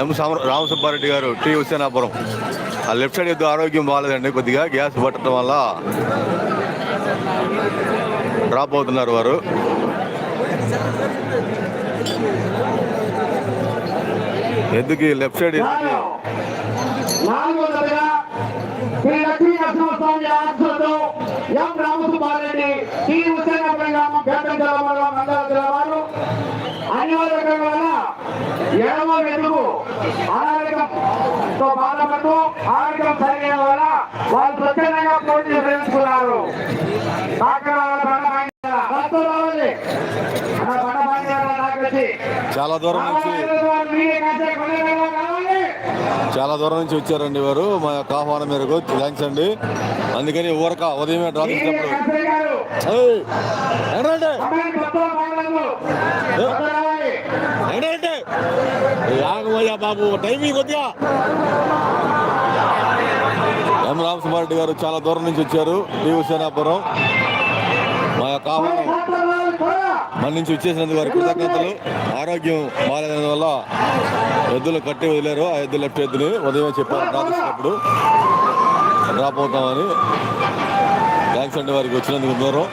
ఎం రామ సుబ్బారెడ్డి గారు టీ హుసేనాపురం ఆ left side ఎద్దు ఆరోగ్యం బాగాలేదండి కొద్దిగా గ్యాస్ పట్టడం వల్ల డ్రాప్ అవుతున్నారు వారు. ఎందుకు లెఫ్ట్ సైడ్ రామసుబ్బారెడ్డి గ్రామం అనివార్య వల్ల ఎడమ అనారోగ్యంతో బాధపడుతూ ఆరోగ్యం సరైన వల్ల వాళ్ళు స్వచ్ఛందంగా పోటీ చాలా దూరం నుంచి చాలా దూరం నుంచి వచ్చారండి వారు. మా యొక్క ఆహ్వానం మేరకు థ్యాంక్స్ అండి. అందుకని ఊరక ఉదయమే డ్రా చేసినప్పుడు ఏయ్, ఎక్కడంటే? బాబు టైమింగ్ కొద్దిగా. ఎం రామసుమారెడ్డి గారు చాలా దూరం నుంచి వచ్చారు. డి హుసేనాపురం మా యొక్క మన నుంచి వచ్చేసినందుకు వారి కృతజ్ఞతలు. ఆరోగ్యం బాగాలేనందువల్ల ఎద్దులు కట్టి వదిలేరు. ఆ ఎద్దు లెఫ్ట్ ఎద్దుని ఉదయం చెప్పారు. డ్రాప్ చేసినప్పుడు డ్రాప్ అవుతామని. థ్యాంక్స్ అండి వారికి వచ్చినందుకు దూరం.